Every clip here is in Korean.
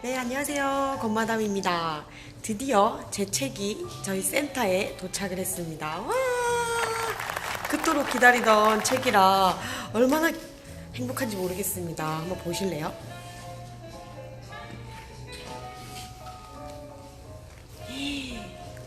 네, 안녕하세요. 건마담입니다. 드디어 제 책이 저희 센터에 도착을 했습니다. 와! 그토록 기다리던 책이라 얼마나 행복한지 모르겠습니다. 한번 보실래요?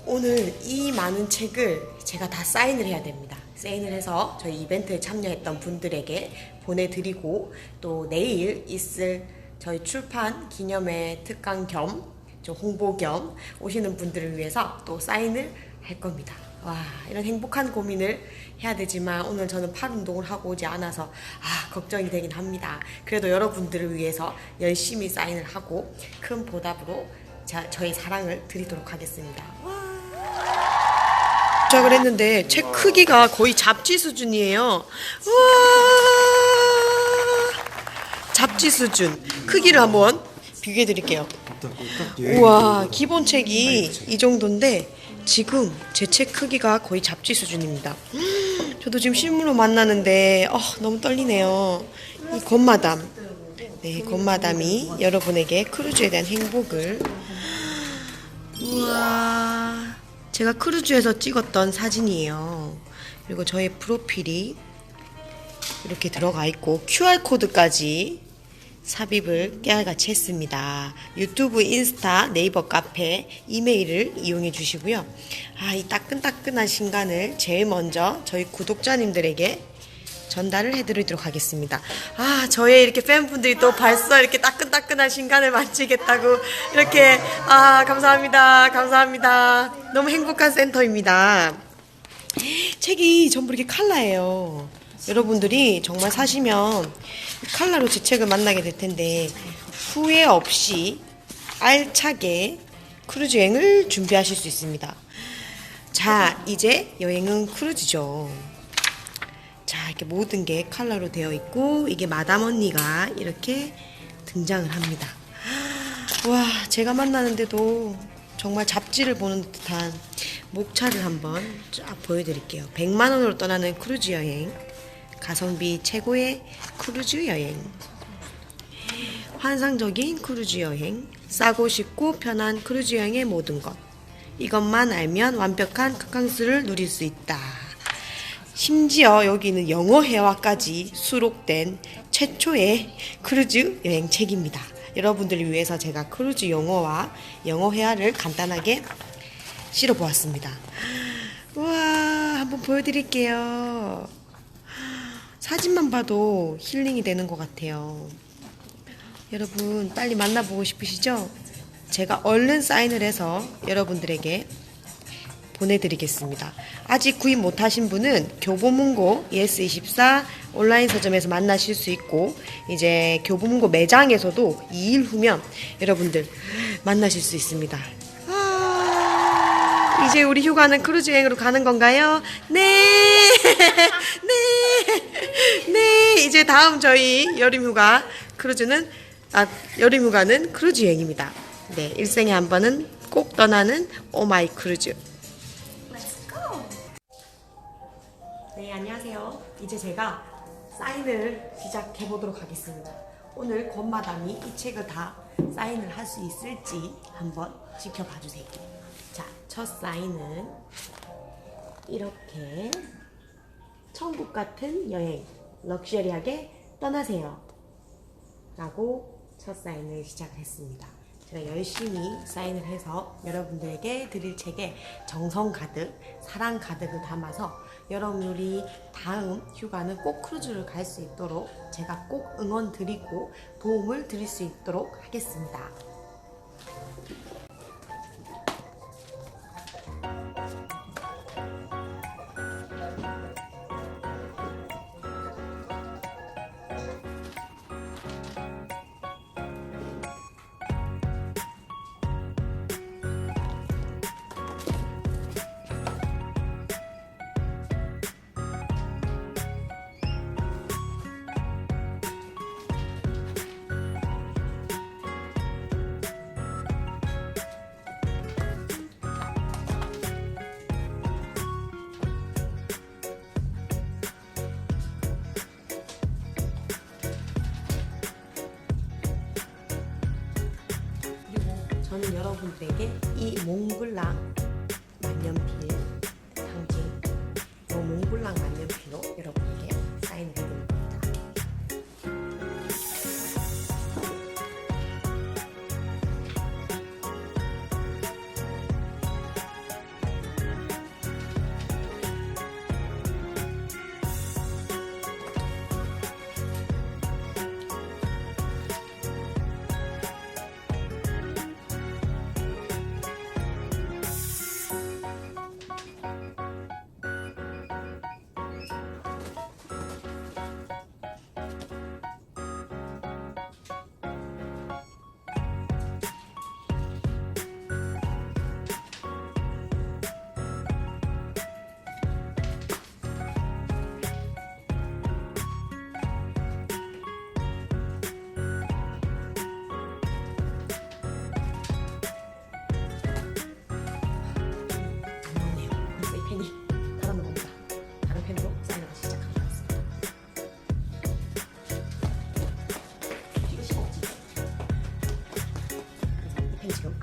오늘 이 많은 책을 제가 다 사인을 해야 됩니다. 사인을 해서 저희 이벤트에 참여했던 분들에게 보내드리고 또 내일 있을 저희 출판 기념회 특강 겸, 좀 홍보 겸 오시는 분들을 위해서 또 사인을 할 겁니다. 와, 이런 행복한 고민을 해야 되지만 오늘 저는 팔 운동을 하고 오지 않아서 아, 걱정이 되긴 합니다. 그래도 여러분들을 위해서 열심히 사인을 하고 큰 보답으로 자, 저의 사랑을 드리도록 하겠습니다. 와. 도착을 했는데 책 크기가 거의 잡지 수준이에요. 우와! 잡지 수준. 크기를 한번 비교해 드릴게요. 우와, 기본 책이 이 정도인데 지금 제 책 크기가 거의 잡지 수준입니다. 저도 지금 실물로 만나는데 어, 너무 떨리네요. 이 건마담. 네, 건마담이 여러분에게 크루즈에 대한 행복을 우와. 제가 크루즈에서 찍었던 사진이에요. 그리고 저의 프로필이 이렇게 들어가 있고 QR코드까지 삽입을 깨알같이 했습니다. 유튜브, 인스타, 네이버 카페, 이메일을 이용해 주시고요. 아, 이 따끈따끈한 신간을 제일 먼저 저희 구독자님들에게 전달을 해드리도록 하겠습니다. 아, 저의 이렇게 팬분들이 또 벌써 이렇게 따끈따끈한 신간을 만지겠다고 이렇게, 아, 감사합니다. 감사합니다. 너무 행복한 센터입니다. 책이 전부 이렇게 칼라예요. 여러분들이 정말 사시면 칼라로 제 책을 만나게 될 텐데 후회 없이 알차게 크루즈 여행을 준비하실 수 있습니다. 자, 이제 여행은 크루즈죠. 자, 이렇게 모든 게 컬러로 되어 있고 이게 마담 언니가 이렇게 등장을 합니다. 와, 제가 만나는데도 정말 잡지를 보는 듯한 목차를 한번 쫙 보여드릴게요. 100만 원으로 떠나는 크루즈 여행, 가성비 최고의 크루즈 여행, 환상적인 크루즈 여행, 싸고 쉽고 편한 크루즈 여행의 모든 것. 이것만 알면 완벽한 크캉스를 누릴 수 있다. 심지어 여기는 영어 회화까지 수록된 최초의 크루즈 여행 책입니다. 여러분들을 위해서 제가 크루즈 영어와 영어 회화를 간단하게 실어 보았습니다. 우와, 한번 보여드릴게요. 사진만 봐도 힐링이 되는 것 같아요. 여러분, 빨리 만나보고 싶으시죠? 제가 얼른 사인을 해서 여러분들에게 보내드리겠습니다. 아직 구입 못하신 분은 교보문고 예스24 온라인 서점에서 만나실 수 있고 이제 교보문고 매장에서도 2일 후면 여러분들 만나실 수 있습니다. 아, 이제 우리 휴가는 크루즈 여행으로 가는 건가요? 네, 네, 네. 이제 다음 저희 여름 휴가 크루즈는 아 여름 휴가는 크루즈 여행입니다. 네, 일생에 한 번은 꼭 떠나는 오마이 크루즈. 네, 안녕하세요. 이제 제가 사인을 시작해 보도록 하겠습니다. 오늘 권마담이 이 책을 다 사인을 할 수 있을지 한번 지켜봐 주세요. 자, 첫 사인은 이렇게 천국 같은 여행, 럭셔리하게 떠나세요. 라고 첫 사인을 시작했습니다. 제가 열심히 사인을 해서 여러분들에게 드릴 책에 정성 가득, 사랑 가득을 담아서 여러분들이 다음 휴가는 꼭 크루즈를 갈 수 있도록 제가 꼭 응원 드리고 도움을 드릴 수 있도록 하겠습니다. 여러분들에게 이 몽블랑 만년필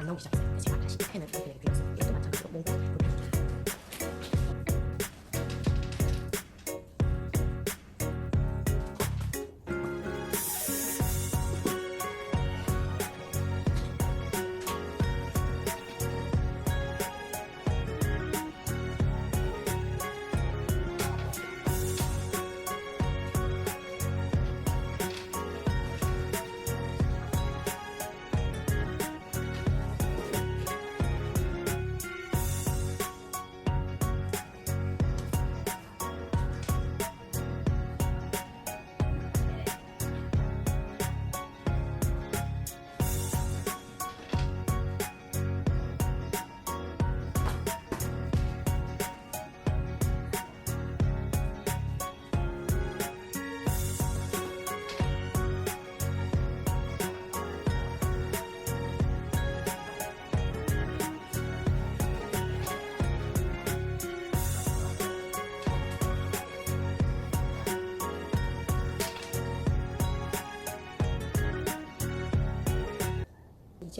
이 펜이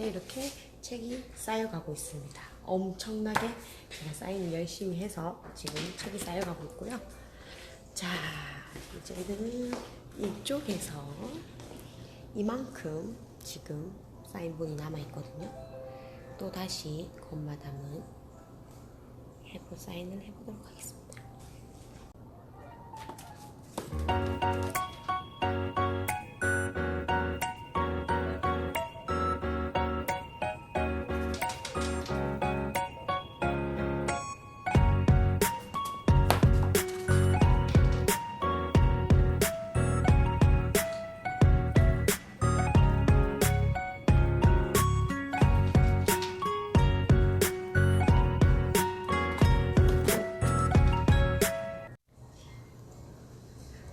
이렇게 책이 쌓여가고 있습니다. 엄청나게 제가 사인을 열심히 해서 지금 책이 쌓여가고 있고요. 자, 이제는 이쪽에서 이만큼 지금 사인본이 남아있거든요. 또 다시 건마담은 해보 사인을 해보도록 하겠습니다.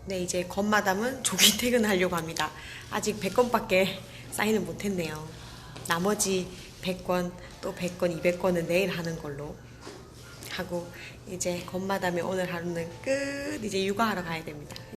네, 이제 건마담은 조기 퇴근하려고 합니다. 아직 100건밖에 사인을 못했네요. 나머지 100건, 또 100건, 200건은 내일 하는 걸로 하고, 이제 건마담의 오늘 하루는 끝! 이제 육아하러 가야 됩니다.